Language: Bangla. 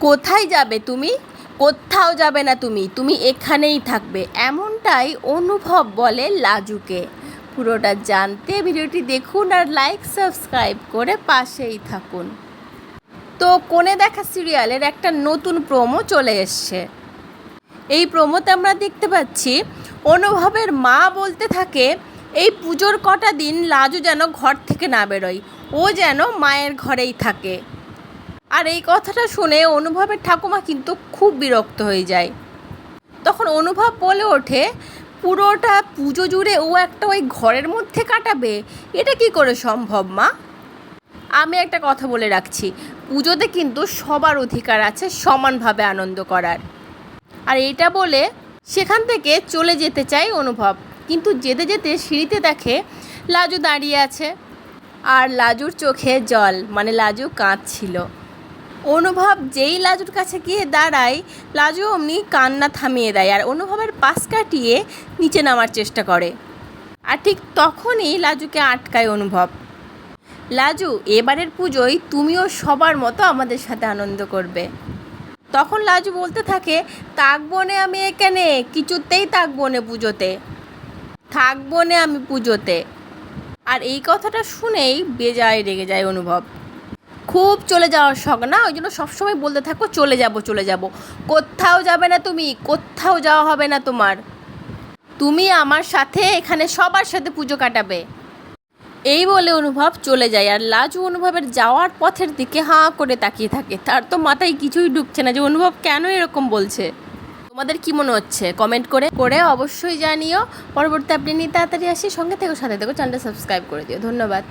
কোথায় যাবে তুমি? কোথাও যাবে না তুমি। তুমি এখানেই থাকবে। এমনটাই অনুভব বলে লাজুকে। পুরোটা জানতে ভিডিওটি দেখুন আর লাইক সাবস্ক্রাইব করে পাশেই থাকুন। তো কোণে দেখা সিরিয়ালের একটা নতুন প্রোমো চলে এসছে। এই প্রোমোতে আমরা দেখতে পাচ্ছি, অনুভবের মা বলতে থাকে, এই পুজোর কটা দিন লাজু যেন ঘর থেকে না বেরোয়। ও যেন মায়ের ঘরেই থাকে। আর এই কথাটা শুনে অনুভবের ঠাকুমা কিন্তু খুব বিরক্ত হয়ে যায়। তখন অনুভব বলে ওঠে, পুরোটা পুজো জুড়ে ও একটা ওই ঘরের মধ্যে কাটাবে? এটা কি করে সম্ভব, মা? আমি একটা কথা বলে রাখছি, পুজোতে কিন্তু সবার অধিকার আছে সমানভাবে আনন্দ করার। আর এটা বলে সেখান থেকে চলে যেতে চাই অনুভব। কিন্তু যেতে যেতে সিঁড়িতে দেখে লাজু দাঁড়িয়ে আছে। আর লাজুর চোখে জল মানে লাজু কাঁদছিল। অনুভব যেই লাজুর কাছে গিয়ে দাঁড়ায়, লাজু অমনি কান্না থামিয়ে দেয় আর অনুভবের পাশ কাটিয়ে নিচে নামার চেষ্টা করে। আর ঠিক তখনই লাজুকে আটকায় অনুভব। লাজু, এবারের পুজোয় তুমিও সবার মতো আমাদের সাথে আনন্দ করবে। তখন লাজু বলতে থাকে, থাকব নে আমি এখানে, কিছুতেই থাকব নে পুজোতে। থাকব আমি পুজোতে। আর এই কথাটা শুনেই বেজায় রেগে যায় অনুভব। খুব চলে যাওয়ার শখ। না, ওই জন্য সবসময় বলতে থাকো, চলে যাব চলে যাব। কোথাও যাবে না তুমি, কোথাও যাওয়া হবে না তোমার। তুমি আমার সাথে এখানে সবার সাথে পুজো কাটাবে। এই বলে অনুভব চলে যায়, আর লাজু অনুভবের যাওয়ার পথের দিকে হাঁ করে তাকিয়ে থাকে। তার তো মাথায় কিছুই ঢুকছে না যে অনুভব কেন এরকম বলছে। তোমাদের কি মনে হচ্ছে? কমেন্ট করে করে অবশ্যই জানিও। পরবর্তী আপনি নিয়ে তাড়াতাড়ি আসি। সঙ্গে থেকে, সাথে থেকো চ্যানেলটা সাবস্ক্রাইব করে দিও। ধন্যবাদ।